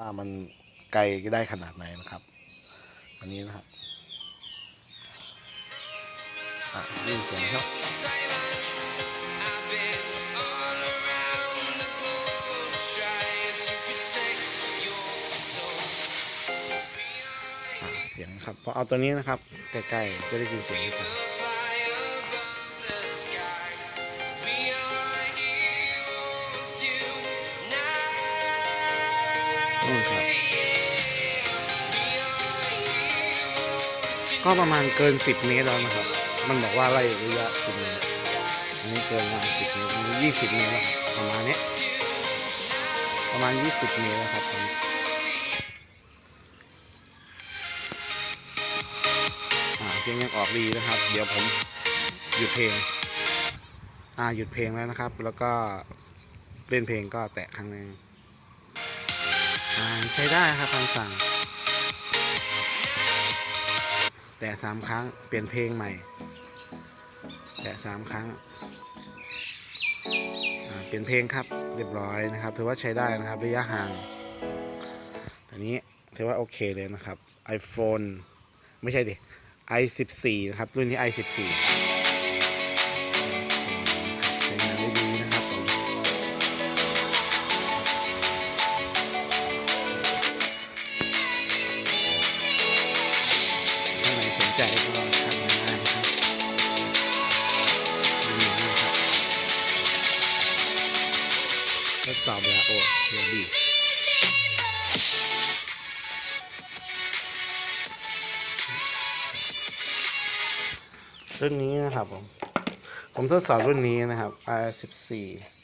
ว่ามันไกลได้ขนาดไหนนะครับ อันนี้นะครับอะนี่เสียงครับเสียงครับพอเอาตัวนี้นะครับ ใกล้ๆจะได้ยินเสียงครับ นู่นครับ We are heroes ก็ประมาณเกิน 10 เมตรแล้วนะครับ มันบอกว่าไล่ระยะ10เมตรอันนี้เกินประมาณ10เมตรอันนี้20 เมตรแล้วครับประมาณเนี้ยประมาณ 20 เมตรแล้วครับตอนนี้อ่าเสียงยังออกดีนะครับ เดี๋ยวผมหยุดเพลง อ่าหยุดเพลงแล้วนะครับ แล้วก็เล่นเพลงก็แตะครั้งหนึ่งอ่าใช้ ได้ครับคำสั่ง แต่สามครั้งเปลี่ยนเพลงใหม่ แต่สามครั้งเปลี่ยนเพลงครับเรียบร้อยนะครับ ถือว่าใช้ได้นะครับระยะห่างอันนี้ถือว่าโอเคเลยนะครับ iPhone ไม่ใช่ดิ i14 นะครับ รุ่นนี้ i14 ถ้าไหนสนใจก็ทักมาได้นครับนี่นะครับทดสอบแล้วโอ้เดี๋ยวดีรุ่นนี้นะครับผม ผมทดสอบรุ่นนี้นะครับ R14